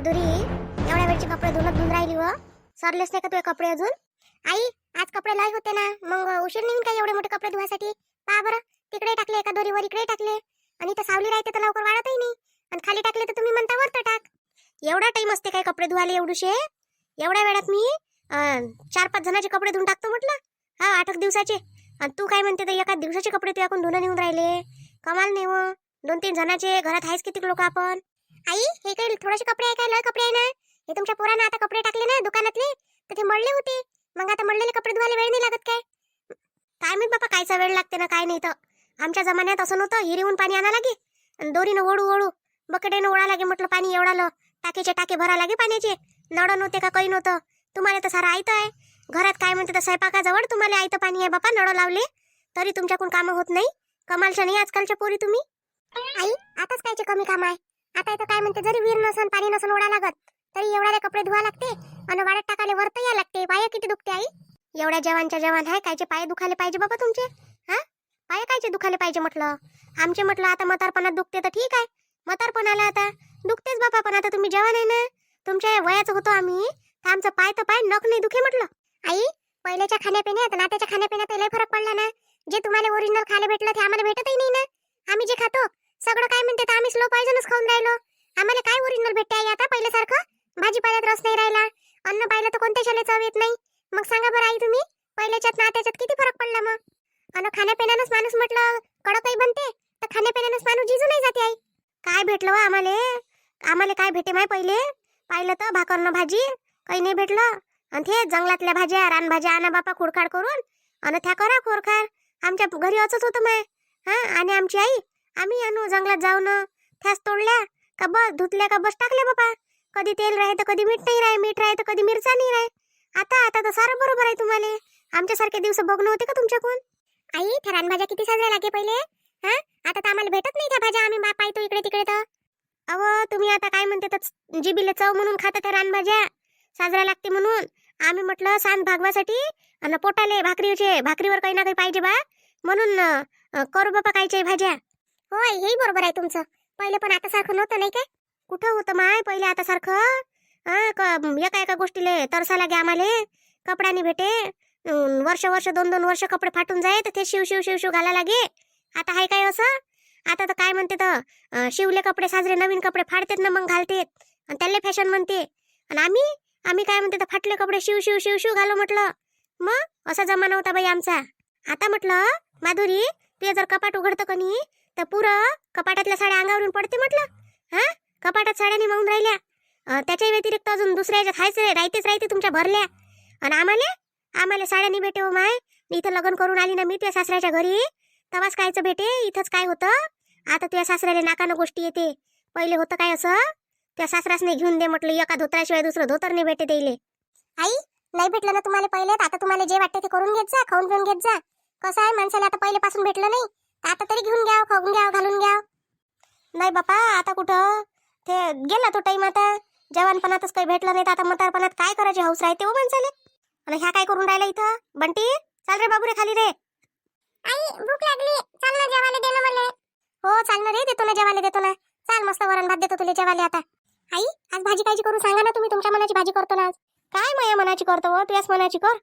माधुरी एवढ्या वेळचे कपडे धुणत धुवून राहिली व? सरलेच नाही का तुझे कपडे अजून? आई आज कपडे लय होते ना. मग उशीर नाही का एवढे मोठे कपडे धुवासाठी? पहा बरं तिकडे टाकले एका दोरीवर इकडे टाकले. आणि तर सावली राहते तर लवकर वाढतही नाही. आणि खाली टाकले तर तुम्ही म्हणता वरतं टाक. एवढा टाईम असते काय कपडे धुवाले एवढूशे? एवढ्या वेळात मी चार पाच जणाचे कपडे धुवून टाकतो म्हटलं? हा आठ दिवसाचे. आणि तू काय म्हणते तर एका दिवसाचे कपडे तू याकडून धुणं नेऊन राहिले? कमाल नाही हो. व दोन तीन जणाचे घरात आहेस किती लोक आपण? आई हे काही थोडेसे कपडे आहे काय लय कपडे आहे ना? हे तुमच्या पोरानं आता कपडे टाकले ना दुकानातले? तर ते मळले होते. मग आता मळलेले कपडे धुवायला वेळ नाही लागत काय? काय माहीत बापा कायचा वेळ लागते ना काय नाही तर. आमच्या जमान्यात असं नव्हतं हिरीहून पाणी आणा लागे. आणि दोरीनं ओढू ओढू. बकेटेनं ओढा लागे म्हटलं पाणी एवढालं. टाकीचे टाके भरा लागे पाण्याचे. नळ नव्हते का काही नव्हतं. तुम्हाला तर सारं आयतं आहे. घरात काय म्हणते तर स्वयंपाकाजवळ तुम्हाला आयतं पाणी आहे बापा नळ लावले. तरी तुमच्याकडून कामं होत नाही. कमालच्या नाही आजकालच्या पोरी तुम्ही. आई आताच कायचे कमी काम आहे. आता इथं काय म्हणते जरी वीर नसन पाणी नसन ओढा लागत तरी एवढ्याले कपडे धुवा लागते आणि वाड्यात टाकाले वरत या लागते. पाया किती दुखते आई? एवढ्या जवानच्या जवान आहे कायचे पाय दुखाले पाहिजे बाबा तुमचे? हा? पाय कायचे दुखाले पाहिजे म्हटलं? आमचे म्हटलं आता मतारपणात दुखते तर ठीक आहे. मतारपण आलं आता दुखतेच बाबा पण आता तुम्ही जवान आहे ना? तुमच्या वयाचं होतो आम्ही. तर आमचं पाय तर पाय नख नाही दुखे म्हटलं. आई पहिल्याच्या खाण्यापिण्यात नात्याच्या खाण्यापिण्यात लय फरक पडला ना? जे तुम्हाला ओरिजिनल खायला भेटलं ते आम्हाला भेटतही नाही ना? आम्ही जे खातो सगळं काय म्हणते तर आम्ही स्लो पॉइझनच खाऊन राहिलो. आम्हाला काय ओरिजिनल भेटते आई आता पहिल्यासारखं? भाजीपाल्यात रस नाही राहिला. अन्न पाहिलं तर कोणत्या शाले चव येत नाही? मग सांगा बरं आई तुम्ही पहिल्याच्यात ना त्याच्यात किती फरक पडला मग? अन खाण्यापिण्यानंच माणूस म्हटलं कडकही बनते तर खाण्यापिण्यानंच माणूस जिजू नाही जाते आई. काय भेटलं हो वा आम्हाला? आम्हाला काय भेटे माय पहिले? पाहिलं तर भाकरनं भाजी काही नाही भेटलं. आणि ते जंगलातल्या भाज्या रानभाज्या आणा बापा खुडखाड करून आणि त्या करा खोरखार आमच्या घरी असंच होतं माय. हा आणि आमची आई आम्ही आणू जंगलात जाऊन त्याच तोडल्या का बस धुतल्या का बस टाकल्या बापा कधी तेल राहे तर कधी मीठ नाही राहे मीठ राहे तर कधी मिरचा नाही राहे. आता आता तर सारं बरोबर आहे तुम्हाला. आमच्यासारखे दिवस बघणं होते का तुमच्याकडून? आई त्या रानभाज्या किती साजऱ्या लागे पहिले? हा? आता तर आम्हाला भेटत नाही त्या भाज्या. आम्ही बाप पाहतो इकडे तिकडे तर. अव तुम्ही आता काय म्हणते तर जिबीला चव म्हणून खाता त्या रानभाज्या साजऱ्या लागते म्हणून. आम्ही म्हटलं सांज भागवासाठी आणि पोटाले भाकरीचे भाकरीवर काही ना काही पाहिजे बा. म्हणून करू बापा कायच्या भाज्या. होय हेही बरोबर आहे तुमचं. पहिले पण आता सारखं नव्हतं नाही काय? कुठं होतं माय पहिले आता सारखं? हा एका एका गोष्टीले तरसा लागे आम्हाले. कपड्याने भेटे. वर्ष वर्ष दोन दोन वर्ष कपडे फाटून जाय तर ते शिव शिव शिव शिव घाला लागे. आता हाय काय असं? आता तर काय म्हणते तर शिवले कपडे साजरे नवीन कपडे फाडतेत ना मग घालतेत. आणि त्याला फॅशन म्हणते. आणि आम्ही आम्ही काय म्हणते तर फाटले कपडे शिव शिव शिव शिव घालो म्हटलं. मग असा जमाना होता बाई आमचा. आता म्हटलं माधुरी तुझ्या जर कपाट उघडतं कनी तर पुरं कपाटातल्या साड्या अंगावरून पडते म्हटलं. हा? कपाटात साड्याने निमावून राहिल्या. त्याच्या व्यतिरिक्त अजून दुसऱ्या याच्यात हायच राहतेच राहते तुमच्या भरल्या. आणि आम्हाला? आम्हाला साड्याने भेटे हो माय. मी इथं लग्न करून आली ना मी तुझ्या सासऱ्याच्या घरी. तवाच कायचं भेटे? इथंच काय होतं? आता तुझ्या सासऱ्याला नाकानं गोष्टी येते. पहिले होतं काय असं? त्या सासऱ्यासने घेऊन दे म्हटलं एका धोत्राशिवाय दुसरं धोतर नाही भेटे देईले आई नाही भेटलं ना तुम्हाला पहिले? आता तुम्हाला जे वाटते ते करून घेत जा खाऊन पिऊन घेत जा. कसं आहे? माणसाला आता पहिलेपासून भेटलं नाही. आता तरी घेऊन घ्या खाऊन घ्या घालून घ्या नाही बापा आता कुठं? ते गेला तो टाइम आता. जवानपणातच काही भेटलं नाही तर आता म्हातारपणात काय करायची? हौस राहते हो माणसाले. आणि ह्या काय करून राहिला इथं? बंटी चाल रे बाबू रे खाली रे. आई भूक लागली. चाल ना जेवायला दे ना मला. हो चाल ना रे देतो ना जेवायला देतो ना. चाल मस्त वरण भात देतो तुला जेवायला आता. आई आज भाजी कायची करू सांगा ना तुम्ही? तुमच्या मनाची भाजी करतो ना आज. काय माया मनाची करतो हो? तुझ्याच मनाची कर.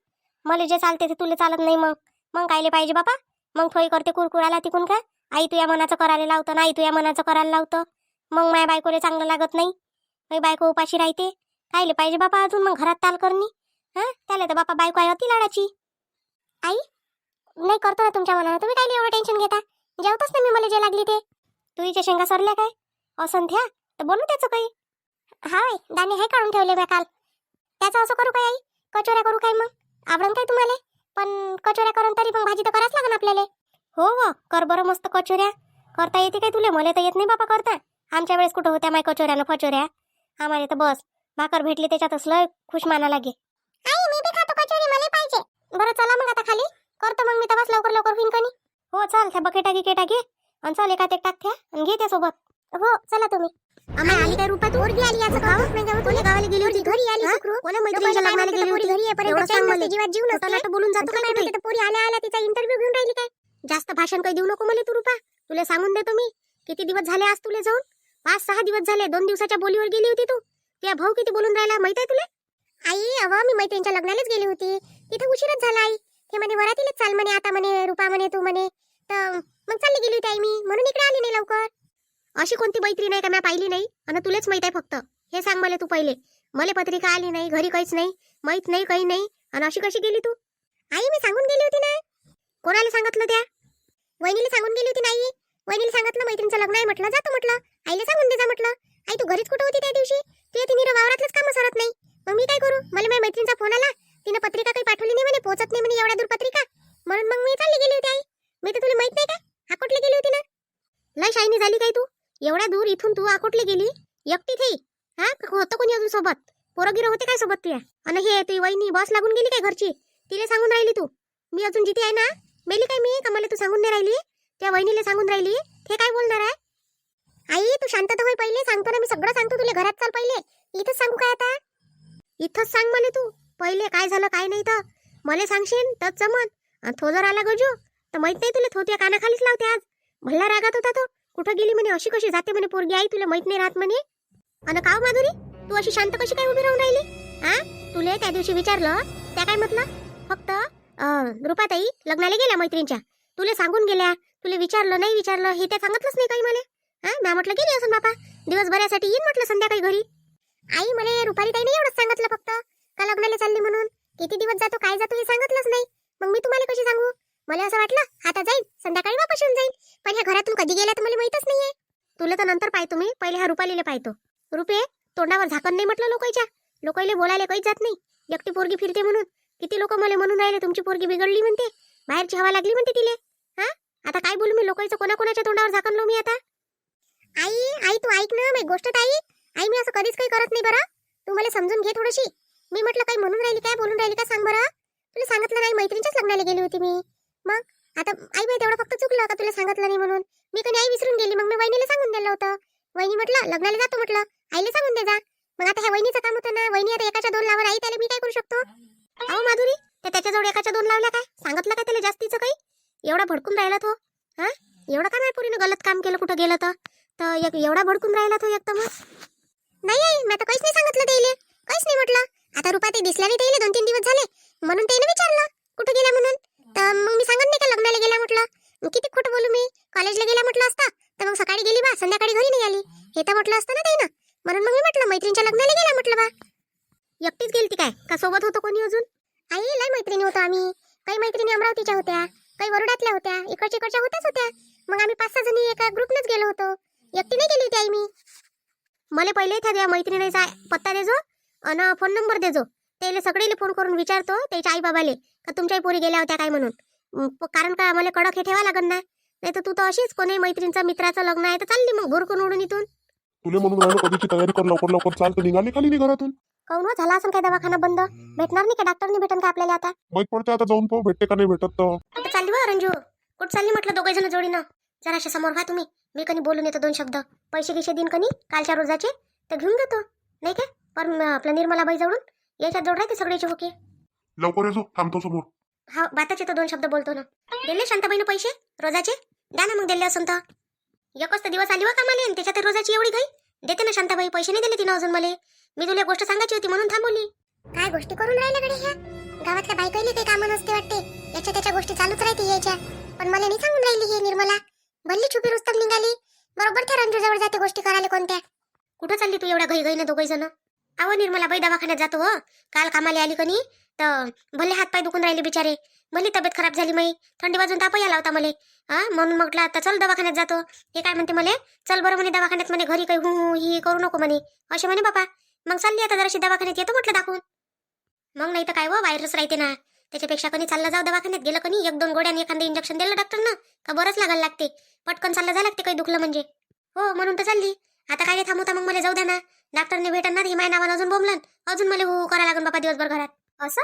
मला जे चालते ते तुला चालत नाही मग. मग कायले पाहिजे बापा? मग थोडी करते कुरकुराला तिकून का? आई तुया मनाचं करायला लावतं ना आई तुया मनाचं करायला लावतं. मग माया बायकोले चांगलं लागत नाही. मग बायको उपाशी राहते. कायले पाहिजे बापा अजून मग घरात ताल करणी. हा? त्याला तर बापा बायको आहे होती लाडाची. आई नाही करतो ना तुमच्या मनानं. तुम्ही काय एवढं टेन्शन घेता. जेवतच ना मी मला जे लागली ते. तुझीच्या शेंगा सरल्या काय? असंध्या? तर बोलू त्याचं काही. हा दाणे हे काढून ठेवले मी काल. त्याचं असं करू काय आई? कचोऱ्या करू काय मग? आवडन काय तुम्हाला? पण कचोऱ्या करून तरी मग भाजी तर करायच लागन आपल्याला. हो हो कर बरं मस्त कचोऱ्या. करता येते काय तुले? मला तर येत नाही बापा करता. आमच्या वेळेस कुठं होत्या माय कचोऱ्यानं फचोऱ्या? आम्हाला तर बस. भाकर भेटली त्याच्यातच. लय खुश माना लागे आई मी बी खातो कचोरी मला पाहिजे. बरं चला मग आता खाली. करतो मग मी तवाच लवकर लवकर होईन कनी हो चाल त्या बकेटा घे केटा घे. आणि चाल एका एक टाक थ्या आणि घे त्यासोबत हो चला तुम्ही. आम्हाला आली काय रुपा तू आली याचं गावच नाही गाव तुला. गावाला गेली होती? घरी आली सुखरू कोणा मैत्रिणीच्या लग्नाला गेली होती? घरी येईपर्यंत सांग मला. जीवात जीव नसते बोलून जातो का नाही तर पोरी आल्या आल्या तिचा इंटरव्ह्यू घेऊन राहिली काय? जास्त भाषण काही देऊ नको मला तू रुपा. तुला सांगून देतो मी. किती दिवस झाले आज तुला जाऊन? पाच सहा दिवस झाले. दोन दिवसाच्या बोलीवर गेली होती तू. त्या भाऊ किती बोलून राहिला? माहीत आहे तुला? आई अव मी मैत्रिणीच्या लग्नालाच गेली होती. तिथे उशीरच झाला आई. ते म्हणे वरातीलाच चाल म्हणे आता म्हणे रुपा म्हणे तू म्हणे. तर मग चालली गेली होती आई मी. म्हणून इकडे आली नाही लवकर. अशी कोणती मैत्री नाही का मी पाहिली नाही? आणि तुलाच माहीत आहे फक्त. हे सांग मला तू पहिले. मला पत्रिका आली नाही घरी काहीच नाही माहीत नाही काही नाही. आणि अशी कशी गेली तू? आई मी सांगून गेली होती ना? कोणाला सांगितलं त्या? वहिनीला सांगून गेली होती नाही वहिनीला सांगितलं मैत्रिणीचं लग्न आहे म्हटलं जातो म्हटलं. आईला सांगून दे जा म्हटलं. आई तू घरीच कुठं होती त्या दिवशी? ते तिने वावरातलंच काम सरत नाही. मग मी काय करू? मला माझ्या मैत्रिणीचा फोन आला. तिनं पत्रिका काही पाठवली नाही म्हणे पोहोचत नाही म्हणे एवढ्या दूर पत्रिका म्हणून मग मी चालली गेली होती आई मी तर तुला माहीत नाही का हाकोटली गेली होती ना लय शायनी झाली काय तू एवढ्या दूर इथून तू आकोटली गेली एकटी थी हा का होतं कोणी अजून सोबत पोरगिरं होते काय सोबत तुया आणि हे ती वहिनी बस लागून गेली काय घरची तिला सांगून राहिली तू मी अजून जिथे आहे ना मेली काय मी का मला तू सांगून नाही राहिली त्या वहिनीला सांगून राहिली ते काय बोलणार आहे आई तू शांतता होय पहिले सांगतो ना मी सगळं सांगतो तुला घरात चाल पहिले इथंच सांगू काय आता इथंच सांग मला तू पहिले काय झालं काय नाही तर मला सांगशील तर जमन आणि तो जर आला गजू. तर माहीत नाही तुला थोत्या कानाखालीच लावते आज. भल्ला रागात होता तो. कुठं गेली म्हणे अशी कशी जाते म्हणे पोरगी आई तुला माहीत नाही राहत म्हणे. आणि काव माधुरी तू अशी शांत कशी काय उभी राहून राहिली? हा तुले त्या दिवशी विचारलं त्या काय म्हटलं? फक्त रुपाताई लग्नाला गेल्या मैत्रिणीच्या. तुला सांगून गेल्या. तुला विचारलं नाही विचारलं हे त्या सांगितलंच नाही काही मला. हा मॅ म्हटलं गेली असून बापा. दिवसभरासाठी येईन म्हटलं संध्याकाळी घरी. आई मला रुपाली ताईने एवढंच सांगितलं फक्त. का लग्नाला चालली म्हणून? किती दिवस जातो काय जातो हे सांगितलंच नाही. मग मी तुम्हाला कशी सांगू? मला असं वाटलं आता जाईल संध्याकाळी वापस येऊन जाईल पण ह्या घरातून कधी गेल्या तर मला माहितच नाहीये. तुला तर नंतर पाहतो मी पहिले हा रुपालीला पाहतो. रुपे तोंडावर झाकण नाही म्हटलं लोकांच्या. लोकांना बोलायला काहीच जात नाही. एकटी पोरगी फिरते म्हणून. किती लोक मला म्हणून राहिले तुमची पोरगी बिघडली म्हणते. बाहेरची हवा लागली म्हणते तिले. हा? आता काय बोलू मी लोकांचं कोणाकोणाच्या तोंडावर झाकणलो मी आता? आई आई तू ऐक ना मी गोष्ट ताई आई मी असं कधीच काही करत नाही बरं. तू मला समजून घे थोडीशी. मी म्हटलं काही म्हणून राहिली काय? बोलून राहिली काय सांग बरं. तुला सांगितलं नाही मैत्रिणीच्याच लग्नाला गेली होती मी. मग? आता आई बाई तेवढं फक्त चुकलं का तुला सांगितलं नाही म्हणून? मी कधी आई विसरून गेली मग मी वहिनीला सांगून दिलं होतं. वहिनी म्हटलं लग्नाला जातो म्हटलं. आईला सांगून दे जा. मग आता ह्या वहिनीचं काम होतं ना वहिनी आता एकाच्या दोन लावर आई त्याला मी काय करू शकतो? अहो माधुरी ते त्याच्याजवळ एकाच्या दोन लावल्या काय? सांगितलं काय त्याला जास्तीचं काही? एवढा भडकून राहिला तो हा? एवढा का नाही पुरीनं गलत काम केलं कुठं गेलं तर? एक एवढा भडकून राहिला तो एकदम नाही आई मी आता काहीच नाही सांगितलं त्याला. काहीच नाही म्हटलं. आता रुपा ते दिसल्या नाही त्याला दोन तीन दिवस झाले. म्हणून त्याने विचारलं कुठे गेला म्हणून? तर मग मी सांगत नाही का लग्नाला गेला म्हटलं? किती खोटं बोलू मी? कॉलेजला गेला म्हटलं असता तर मग सकाळी गेली बा संध्याकाळी घरी नाही आली. हे तर म्हटलं असतं ना त्यानं म्हणून मग मी म्हटलं मैत्रिणीच्या लग्नाला गेला म्हटलं बा. एकटीच गेलती काय? का सोबत होतं कोणी अजून? आई लय मैत्रिणी होतो आम्ही. काही मैत्रिणी अमरावतीच्या होत्या काही वरुडातल्या होत्या इकडच्या इकडच्या होत्याच होत्या. मग आम्ही पाच सहा जणी एका ग्रुपनंच गेलो होतो. एकटी नाही गेली होती आई मी. मला पहिले एखाद्या मैत्रिणीचा पत्ता देजो. अन फोन नंबर देजो. त्याला सगळेले फोन करून विचारतो त्याच्या आई बाबाले का तुमच्याही पोरी गेल्या होत्या काय म्हणून? कारण का मला कडक हे ठेवा लागत ना नाही? तर तू तर अशीच कोणी मैत्रिणीचं मित्राचं लग्न आहे तर चालली मग भुरकून उडून इथून. तुले म्हणून राहिलो कधीची तयारी कर लवकर लवकर चाल तर निघाली खाली नाही घरातून? काऊन हो? झाला असं काय दवाखाना बंद? भेटणार नाही का? डॉक्टरनी भेटन का आपल्याला आता? माहीत पडते आता जाऊन पाहू भेटते का नाही भेटत तर. कुठं चालली बा रंजू. कुठं चालली म्हटलं दोघे जण जोडीनं? जराशे समोर व्हा तुम्ही. मी कधी बोलून येतो दोन शब्द. पैसे गिशे देईन कनी कालच्या रोजाचे तर घेऊन घेतो. नाही काय पण आपल्या निर्मलाबाई जवळून? याच्यात जोड राहते सगळ्याचे ओके लवकर येतो थांबतो समोर. हा बाताचे तर दोन शब्द बोलतो ना. दिले शांताबाईनं पैसे? रोजाचे? द्या ना मग दिले असून तर. एकच तर दिवस आली वा कामाले आणि त्याच्यात रोजाची एवढी काही देते ना शांताबाई पैसे नाही दिले तिनं अजून मला. मी तुला एक गोष्ट सांगायची होती म्हणून थांबवली. काय गोष्टी करून राहिल्या कडे ह्या? गावातल्या बायकाईले काही कामं नसते वाटते. याच्या त्याच्या गोष्टी चालूच राहते याच्या. पण मला नाही सांगून राहिली हे निर्मला. भल्ली छुपी रुस्तम निघाली. बरोबर त्या रंजू जवळ जाते गोष्टी करायला कोणत्या? कुठं चालली तू एवढ्या घाई घाईनं दोघही जण? अहो निर्मला बाई दवाखान्यात जातो हो. काल कामाला आली कनी तर भले हात पाय दुखून राहिले बिचारे. भले तब्येत खराब झाली माई थंडी वाजून ताप आला होता मला. हा म्हणून म्हटलं आता चल दवाखान्यात जातो. हे काय म्हणते मला? चल बरं म्हणे दवाखान्यात म्हणे घरी काही हु हु ही करू नको म्हणे. असे म्हणे बापा मग चालली आता जराशी दवाखान्यात येतो म्हटलं दाखवून. मग नाही तर काय हो, व व्हायरस राहते ना. त्याच्यापेक्षा कधी चाललं जाऊ दवाखान्यात. गेलं कनी एक दोन गोड्याने एखादं इंजेक्शन दिलं डॉक्टरनं का बरंच लागायला लागते. पटकन चाललं जा लागते काही दुखलं म्हणजे. हो म्हणून तर चालली. आता काय नाही थांबवता मग मला जाऊ द्या ना. डॉक्टरने भेटणार ही माझ्या नावानं अजून बोंबलन. अजून मला हु करा लागून बाबा दिवसभर घरात. असं?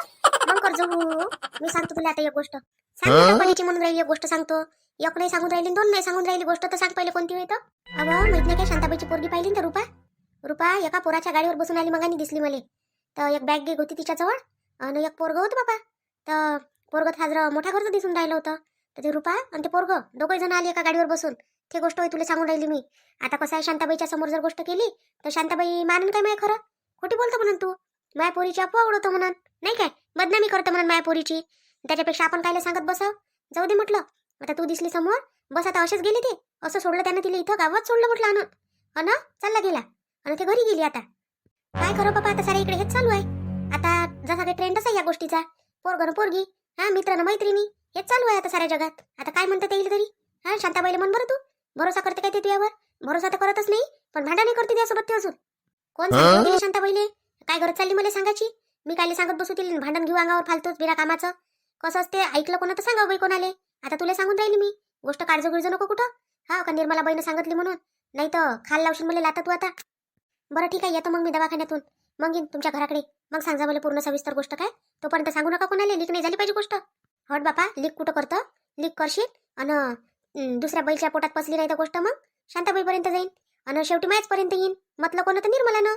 मग करजो हु. मी सांगतो तुला आता एक गोष्ट. सांग कोणाची म्हणून राहिली एक गोष्ट सांगतो. एक नाही सांगून राहिली दोन नाही सांगून राहिली गोष्ट तर सांग पहिले कोणती होतं अगं माहीत नाही काय शांताबाईची पोरगी पाहिली ना रुपा? रुपा एका पोराच्या गाडीवर बसून आली मगानी दिसली मला. तर एक बॅग गिग होती तिच्याजवळ आणि एक पोरग होतं बाबा. तर पोरग हाजर मोठ्या घरचं दिसून राहिलं होतं. तर ते रुपा आणि ते पोरग दोघे जण आली एका गाडीवर बसून. ते गोष्ट होय तुला सांगून राहिली मी. आता कसं आहे शांताबाईच्या समोर जर गोष्ट केली तर शांताबाई मानन काय माय खरं? खोटी बोलतो म्हणून तू. माया पोरीची अफवा उडवतो म्हणून. नाही काय? बदनामी करतो म्हणून माया पोरीची. त्याच्यापेक्षा आपण कायला सांगत बसाव? जाऊ दे म्हटलं. आता तू दिसली समोर बस आता असेच गेले ते. असं सोडलं त्यानं तिला इथं गावात सोडलं म्हटलं आणून अन चालला गेला. आणि ते घरी गेली आता. काय करो बाबा आता साऱ्या इकडे हेच चालू आहे. आता जसा काही ट्रेंडच आहे या गोष्टीचा. पोरगण पोरगी हा मित्रानं मैत्रिणी हेच चालू आहे आता साऱ्या जगात. आता काय म्हणता येईल तरी? हा शांताबाईला म्हण बरं तू. भरोसा करते काय ते तुझ्यावर भरोसा तर करतच नाही पण भांडण नाही करते त्यासोबत ते अजून. कोण सांगितलं तिला शांताबाईले काय गरज चालली मला सांगायची? मी कायले सांगत बसू तिला भांडण घेऊ अंगावर फालतूच बिना कामाचं. कसं असते ऐकलं कोणा तर सांगावं बाई कोणाले? आता तुला सांगून राहिली मी. गोष्ट काळजो गिळजो नको कुठं? हा का निर्मला बाईनं सांगितली म्हणून? नाही तर खाल लावशील मला लाता तू आता. बरं ठीक आहे येतो मग मी दवाखान्यातून. मग येईन तुमच्या घराकडे. मग सांगा मला पूर्ण सविस्तर गोष्ट काय? तोपर्यंत सांगू नका कोणाला लीक नाही झाली पाहिजे गोष्ट. हट बापा लीक कुठं करतं? लीक करशील? आणि दुसऱ्या बैलच्या पोटात पसली नाही तर गोष्ट मग? शांताबाईपर्यंत जाईन. आणि शेवटी माझ्यापर्यंत येईन. म्हटलं कोण तर निर्मलानं?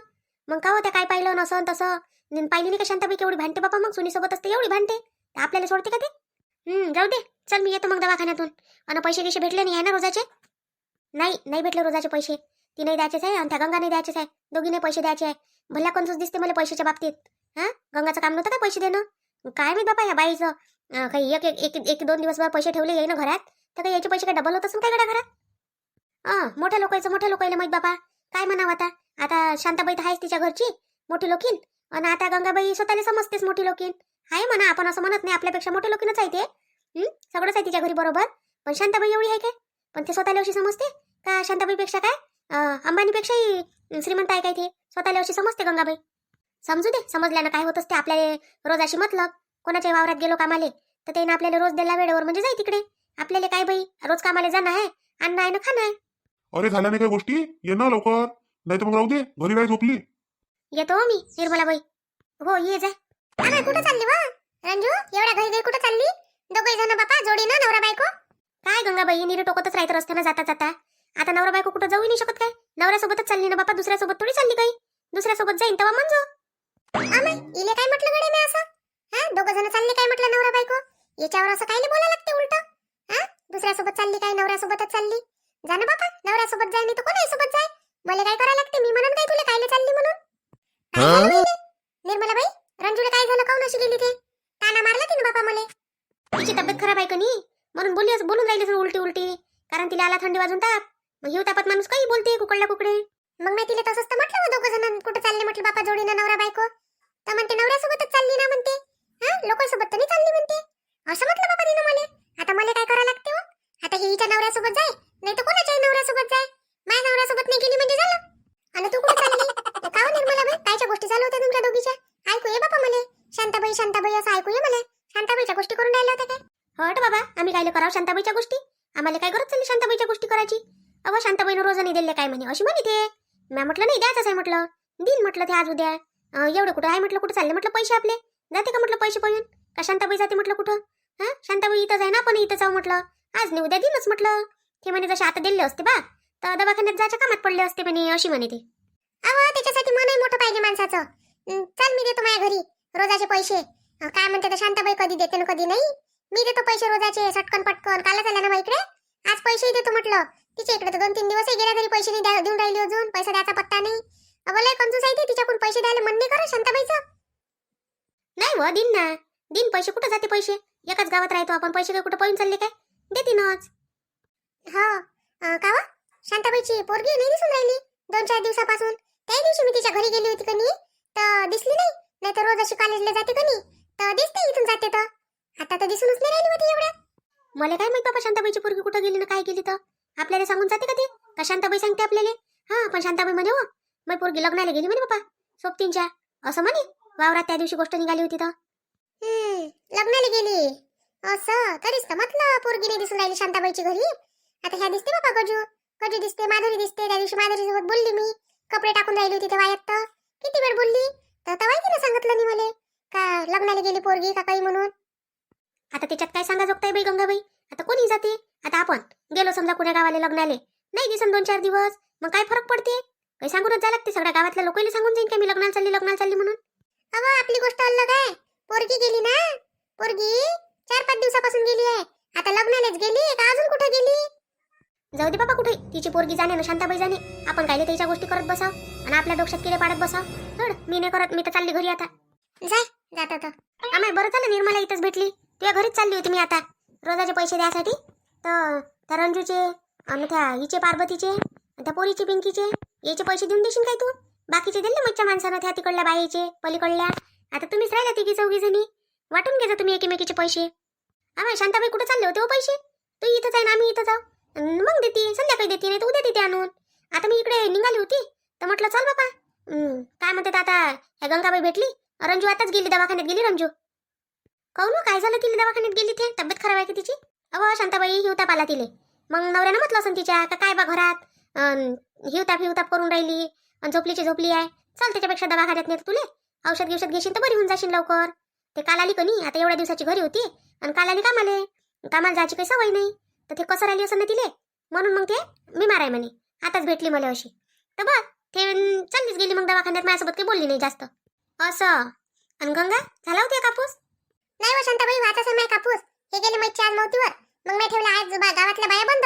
मग का होत्या काय पाहिलं नसं तसं? न पाहिली नाही का शांताबाई केवढी भांडते बापा? मग सुनीसोबत असते एवढी भांडते. आपल्याला सोडते का ते? जाऊ दे. चल मी येतो मग दवाखान्यातून. आणि पैसे गिशे भेटले नाही आहे ना रोजाचे? नाही नाही भेटले रोजाचे पैसे. ती नाही द्यायचेच आहे आणि त्या गंगा नाही द्यायचेच आहे. दोघीने पैसे द्यायचे आहे. भल्या कोणतंच दिसते मला पैशाच्या बाबतीत. हा? गंगाचं काम नव्हतं का पैसे देणं? काय मी बापा या बाईचं? काही एक एक एक एक दोन दिवसभर पैसे ठेवले येई ना घरात. तर काही याचे पैसे काय डबल होत असून काय गड्या घरात मोठ्या लोकांचं मोठ्या लोकांना माहीत बाबा काय म्हणावं आता? आता शांताबाई तर आहेच तिच्या घरची मोठी लोकीन आणि आता गंगाबाई स्वतःला समजतेच मोठी लोकीन आहे म्हणा आपण असं म्हणत नाही आपल्यापेक्षा मोठे लोकीनच आहे ते. सगळंच आहे तिच्या घरी बरोबर. पण शांताबाई एवढी आहे काय? पण ते स्वतःला अशी समजते? का शांताबाईपेक्षा काय? अंबानीपेक्षाही श्रीमंत आहे काय ते? स्वतःला अशी समजते गंगाबाई? समजू दे समजल्यानं काय होत असते आपल्या रोज अशी मतलब. कोणाच्या वावरात गेलो कामाले तर त्यानं आपल्याला रोज द्यायला वेळेवर म्हणजे जाई तिकडे. आपल्याला काय बाई? रोज कामाला जाणं आहे अन्न आहे ना खाणं आहे. अरे झाल्या नाही काय गोष्टी? ये ना लवकर. नाही तर मग राहू दे घरी नाही झोपली. येतो हो मी निर्मला बाई. हो ये जाय अरे कुठं चालली वा? रंजू एवढ्या घरी घरी कुठं चालली? दोघे जण बापा जोडी ना नवरा बायको? काय गंगाबाई निरे टोकतच राहत रस्त्यानं जाता जाता. आता नवरा बायको कुठं जाऊ नाही शकत काय? नवऱ्यासोबतच चालली ना बापा दुसऱ्यासोबत थोडी चालली काही? दुसऱ्यासोबत जाईन तेव्हा म्हणजो. आमाय इले काय म्हटलं गडे मी असं? हा दोघं जण चालले काय म्हटलं नवरा बायको? याच्यावर असं कायले बोलायला लागते उलट? दुसऱ्यासोबत चालली काय? नवऱ्यासोबतच चालली? जा ना बापा नवऱ्यासोबत जाय नाही तर कोणाही सोबत जाय? मला काय करायला लागते? मी म्हणून काय तुला कायले चालली म्हणून? निर्मला बाई? रंजूला काय झालं? काऊन अशी गेली ते? ताना मारला तिने बापा मले. तिची तब्येत खराब आहे का म्हणून बोलली असं बोलून राहिली उलटी उलटी कारण तिला आला थंडी वाजून ताप. मग हिव तापात माणूस काही बोलते कुकडल्या कुकडे? मग मी तिला तसंच तर म्हटलं दोघं जण. कुठं चालले म्हटलं बापा जोडीनं नवरा बायको? तर म्हणते नवऱ्यासोबतच चालली ना म्हणते. हा? लोकांसोबत तर नाही चालली म्हणते. असं म्हटलं बाबा तिनं मला. आता मला काय करावं लागते हो? आता हे हिच्या नवऱ्यासोबत जाय नाही तर कोणाच्याही नवऱ्यासोबत जाय. माझ्या नवऱ्यासोबत नाही गेली म्हणजे झालं. आणि तू कुठे चालली? काय का निर्मला बाई? कायच्या गोष्टी चालू होत्या तुमच्या दोघीच्या? ऐकू ये बाबा मला. शांताबाई शांताबाई असं ऐकू ये मला. शांताबाईच्या गोष्टी करून राहिल्या होत्या काय? हट बाबा आम्ही कायले करावं शांताबाईच्या गोष्टी. आम्हाला काय गरज चालली शांताबाईच्या गोष्टी करायची? अगं शांताबाईनं रोज नाही दिले काय म्हणे? अशी म्हणे ते. मी म्हटलं नाही द्यायचं आहे म्हटलं. दिन म्हटलं ते आज उद्या. अं, एवढं कुठं आहे म्हटलं? कुठं चालले म्हटलं पैसे आपले? जाते का म्हटलं पैसे पळून का शांताबाई जाते म्हटलं कुठं? हा? शांताबाई इथं आहे ना? आपण इथं जाऊ म्हटलं. आज नाही उद्या दिनच म्हटलं. ते म्हणे जसे आता दिले असते बा तर दवाखान्यात जायच्या कामात पडले असते म्हणे अशी म्हणे ते. अहो त्याच्यासाठी मनही मोठं पाहिजे माणसाचं. हं, चल मी देतो माझ्या घरी रोजाचे पैसे. काय म्हणते तर शांताबाई कधी देते ना कधी नाही. मी देतो पैसे रोजाचे सटकन पटकन. काल झाला ना मग इकडे? आज पैसेही देतो म्हटलं. तिच्या इकडे तर दोन तीन दिवसही गेल्या तरी पैसे नाही द्या- देऊन राहिली अजून. पैसा द्यायचा पत्ता नाही. अगं लय कंजूस आहे ती तिच्याकडून. पैसे द्यायला मन नाही करा शांताबाईचं. नाही व दिन ना. दिन पैसे कुठं जाते पैसे? एकाच गावात राहतो आपण पैसे काय कुठं पळून चालले काय? देतीनच. हो का व? शांताबाईची पोरगी नाही दिसून राहिली. दोन चार दिवसापासून. त्या दिवशी मी तिच्या घरी गेली होती कनी तर दिसली नाही. नाही तर रोज अशी कॉलेजला जाते कनी तर दिसते इथून जाते तर. आता तर दिसूनच नाही राहिली होती एवढ्या. मला काय माहीत बाबा शांताबाईची पोरगी कुठं गेली ना काय गेली तर? आपल्याला सांगून जाते का ते? का शांताबाई सांगते आपल्याला? हा पण शांताबाई म्हणे हो मग पोरगी लग्नाला गेली म्हणे बाबा सोबतींच्या असं म्हणे? वावरात त्या दिवशी गोष्ट निघाली होती तर? लग्नाला गेली. असं तरीच तर म्हटलं पोरगी नाही दिसून राहिली शांताबाईची घरी. आता ह्या दिसते बाबा गजू. गजू दिसते माधुरी दिसते. त्या दिवशी माधुरी सोबत बोलली मी. कपडे टाकून राहिली होती तेव्हा तर. किती वेळ बोलली? तर तेव्हाही तिने सांगितलं नाही मला. का लग्नाला गेली पोरगी का काही म्हणून? आता त्याच्यात काय सांगा जोगताय बाई गंगाबाई? आता कोणी जाते? आता आपण. गेलो समजा कुण्या गावाला लग्नाले. नाही दिसन दोन चार दिवस. मग काय फरक पडते? काही सांगूनच जा लागते. सगळ्या गावातल्या लोकांना सांगून जाईन का मी लग्नाला चालली लग्नाला चालली म्हणून. अगं आपली गोष्ट अलग आहे. पोरगी गेली ना? पोरगी चार पाच दिवसापासून गेली आहे. आता लग्नालाच गेली का? अजून कुठे गेली? जाऊ दे बाबा कुठे? तिची पोरगी जाणे ना शांताबाई जाणे. आपण काय त्याच्या गोष्टी करत बसाव? आणि आपल्या डोक्यात किडे पाडत बसाव? हड मी नाही करत मी तर चालली घरी आता. जाय जात आता आम्हाला बरं झालं निर्मला इथंच भेटली. तुझ्या घरीच चालली होती मी आता. रोजाचे पैसे द्यासाठी. तर त्या रंजूचे आणि त्या हिचे पार्वतीचे आणि त्या पोरीचे पिंकीचे याचे पैसे देऊन देशील काय तू? बाकीचे दिले मच्छा माणसानं त्या तिकडल्या बाईचे पलीकडल्या? आता तुम्हीच राहिला तिघी चौघी जणी. वाटून घेजा तुम्ही एकीमेकीचे पैसे. आम्हाला शांताबाई कुठे चालले होते हो पैसे? तू इथं जाईन आम्ही इथं जाऊ. अन् मग देते संध्याकाळी देते नाही तर उद्या देते आणून. आता मी इकडे निघाली होती तर म्हटलं चल बापा हं, काय म्हणतात आता ह्या गंगाबाई भेटली? रंजू आताच गेली दवाखान्यात गेली रंजू? कहू ना काय झालं तिला दवाखान्यात गेली ते? तब्येत खराब आहे की तिची? अहो शांताबाई हिवताप आला तिले. मग नवऱ्यानं म्हटलं असं तिच्या का काय बा घरात? अन हिवताप हिवताप करून राहिली आणि झोपलीची झोपली आहे. चल त्याच्यापेक्षा दवाखान्यात नेत तुले. औषध गिवषध घेशील तर बरी होऊन जाशील लवकर. ते काल आली कनी आता एवढ्या दिवसाची घरी होती. आणि काल आली कामाले? कामाला जायची काही सवय नाही. तर ते कसं राहिली असं ना तिले? म्हणून मग ते मी माराय म्हणे. आताच भेटली मला अशी. तर बघ ते अन्, चाललीच गेली मग दवाखान्यात. माझ्यासोबत काही बोलली नाही जास्त. असं. आणि गंगा झाला होती कापूस नाही व शांताबाई वाचा नाही कापूस. हे गेले मच्छी आज नव्हतीवर मग मी ठेवला आज गावातल्या बाया बंद.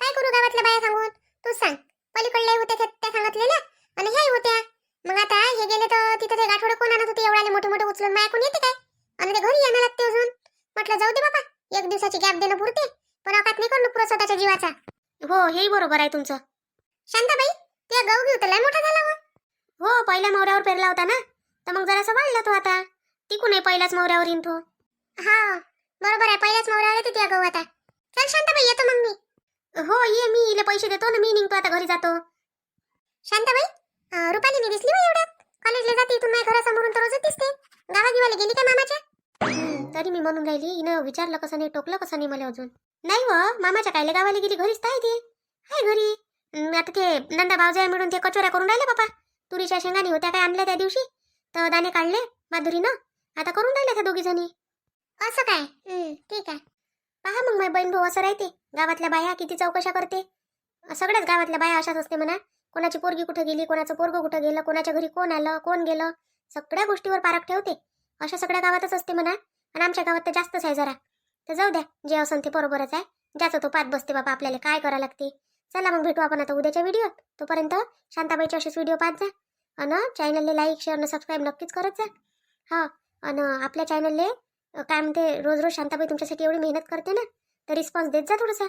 काय करू गावातल्या बाया सांगून? तू सांग. पलीकडल्या होत्या त्या सांगितलेल्या. आणि ह्याही होत्या. मग आता हे गेले तर तिथे ते गाठोडे कोण आणत होते एवढ्याले मोठे मोठे उचलून? माया कोण येते काय? आणि ते घरी येणार लागते अजून. म्हटलं जाऊ दे बाबा एक दिवसाची गॅप देणं पुरते. पण अकात नाही करणं पुरा स्वतःच्या जीवाचा. हो हेही बरोबर आहे तुमचं. शांताबाई त्या गहू घेऊ तर लय मोठा झाला हो. हो पहिल्या मोऱ्यावर पेरला होता ना? तर मग जरासा वाढला तो आता. टिकू नये पहिल्याच मोऱ्यावर येईन तो. हा बरोबर आहे पहिल्याच मोऱ्यावर येते त्या गहू आता. चल शांताबाई येतो मग मी. हो ये मी इले पैसे देतो ना मी निघतो आता घरी जातो. शांताबाई रुपाली मी दिसली बा कॉलेजला जाते इथून माझ्या घरासमोरून तर रोजच दिसते. गावागिवाला गेली काय मामाच्या? तरी मी म्हणून राहिली हिनं विचारलं कसं नाही टोकलं कसं नाही मला अजून. नाही व मामाच्या कायले गावाला गेली घरीच तर आहे ते. हाय घरी. आता ते नंदा भावजाय मिळून ते कचोऱ्या करून राहिले बापा. तुरीच्या शेंगानी होत्या काय आणल्या त्या दिवशी? तर दाणे काढले माधुरीनं. आता करून राहिले त्या दोघी जणी. असं काय? ठीक आहे. पहा मग माझी बहीण भाऊ असं राहते. गावातल्या बाया किती चौकशा करते. सगळ्याच गावातल्या बाया अशाच असते म्हणा. कोणाची पोरगी कुठं गेली कोणाचं पोरग कुठं गेलं कोणाच्या घरी कोण आलं कोण गेलं सगळ्या गोष्टीवर पारख ठेवते. अशा सगळ्या गावातच असते म्हणा आणि आमच्या गावात तर जास्तच आहे जरा. तर जाऊ द्या जे असन ते बरोबरच आहे. ज्याचं तो पात बसते बाबा आपल्याला काय करावं लागते. चला मग भेटू आपण आता उद्याच्या व्हिडिओत तोपर्यंत शांताबाईचे असेच व्हिडिओ पाहत जा. आणि चॅनलले लाईक शेअर सबस्क्राईब नक्कीच करत जा. हा आणि आपल्या चॅनलले काय म्हणते रोज रोज शांताबाई तुमच्यासाठी एवढी मेहनत करते ना तर रिस्पॉन्स देत जा थोडासा.